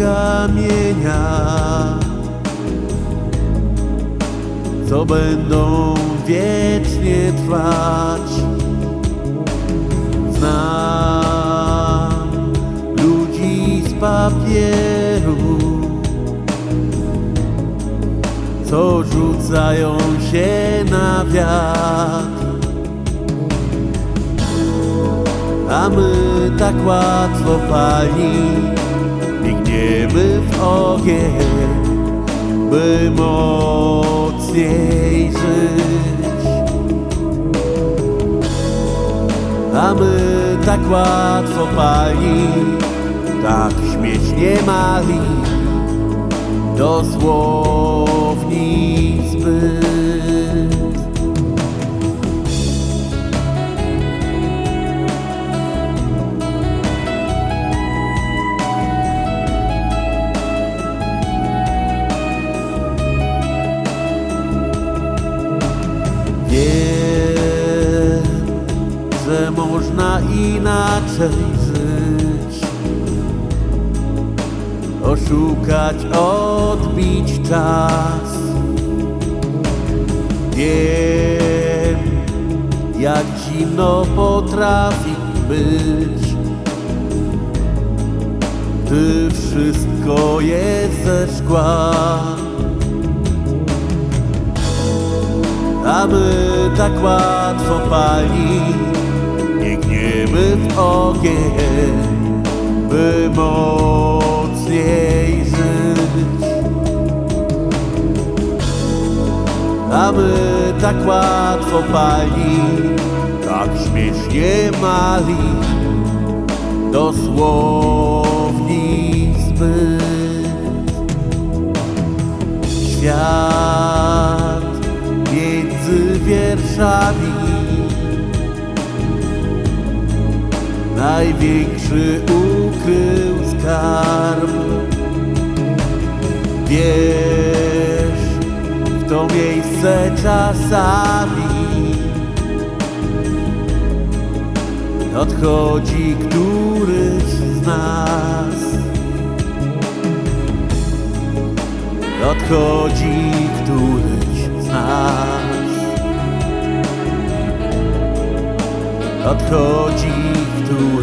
kamienia, co będą wiecznie trwać. Znam ludzi z papieru, co rzucają się na wiatr. A my tak łatwo pali biegniemy w ogień, by mocniej żyć. A my tak łatwo pali, tak śmiesznie mali, dosłowni zbyt. Można inaczej żyć. Oszukać, odbić czas. Wiem, jak zimno potrafi być. Gdy wszystko jest ze szkła. A my tak łatwo pali. Biegniemy w ogień By mocniej żyć. A my tak łatwo pali Tak śmiesznie mali Dosłowni Największy ukrył skarb. Wiesz, w to miejsce czasami Odchodzi któryś z nas. Odchodzi któryś z nas. Odchodzi któryś z nas